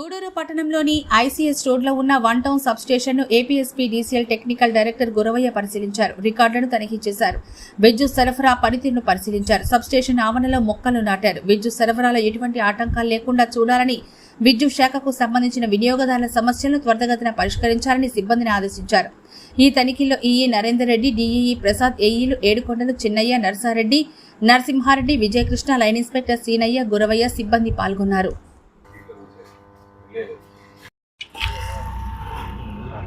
గూడూరు పట్టణంలోని ఐసీఎస్ రోడ్లో ఉన్న one town సబ్స్టేషన్ను APSP DCL technical director Guravaiah పరిశీలించారు. రికార్డులను తనిఖీ చేశారు. విద్యుత్ సరఫరా పనితీరును పరిశీలించారు. సబ్ స్టేషన్ ఆవరణలో మొక్కలు నాటారు. విద్యుత్ సరఫరాలో ఎటువంటి ఆటంకాలు లేకుండా చూడాలని విద్యుత్ శాఖకు సంబంధించిన వినియోగదారుల సమస్యలను త్వరితగతిన పరిష్కరించాలని సిబ్బందిని ఆదేశించారు. ఈ తనిఖీలో ఈఈ నరేందర్ రెడ్డి డిఈఈ ప్రసాద్ ఏఈలు ఏడుకొండలు చిన్నయ్య నర్సారెడ్డి నరసింహారెడ్డి విజయకృష్ణ లైన్ ఇన్స్పెక్టర్ సీనయ్య గురవయ్య సిబ్బంది పాల్గొన్నారు.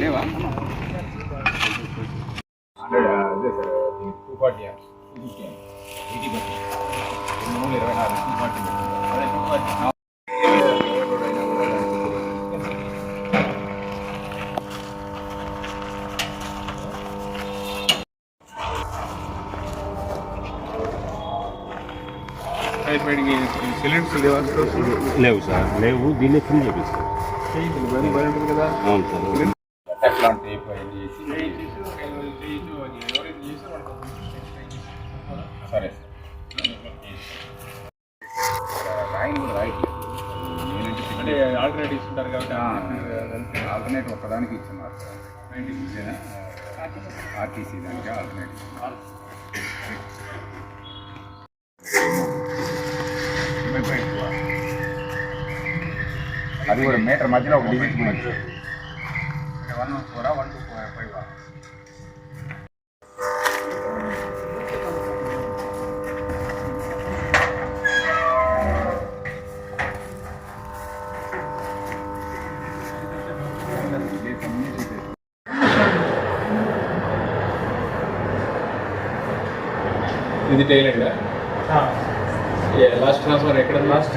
లేవా అదే సార్ టూ ఫార్టీ ఎయిటీ బట్టి మూడు ఇరవై నాలుగు టూ ఫార్టీ అదే టూ ఫార్టీ సిలిండర్స్ లేవా లేవు సార్ లేవు దీన్ని ఫిల్ చేపిస్తాం బండి అవును సార్ ఎట్లాంటి సరే అంటే ఉంటారు కాబట్టి ఆల్టర్నేటివ్ ఒక్కదానికి ఇచ్చున్నారు ఆర్టీసీ దానికి ఆల్టర్నేటివ్ అది కూడా మీటర్ మధ్యలో ఒక డిజిట్ కూడా వచ్చింది వన్ ఫోరా వన్ టూ ఫోర్ ఫైవ్ ఇది టైలెండ్ లాస్ట్ ట్రాన్స్ఫర్ ఎక్కడ లాస్ట్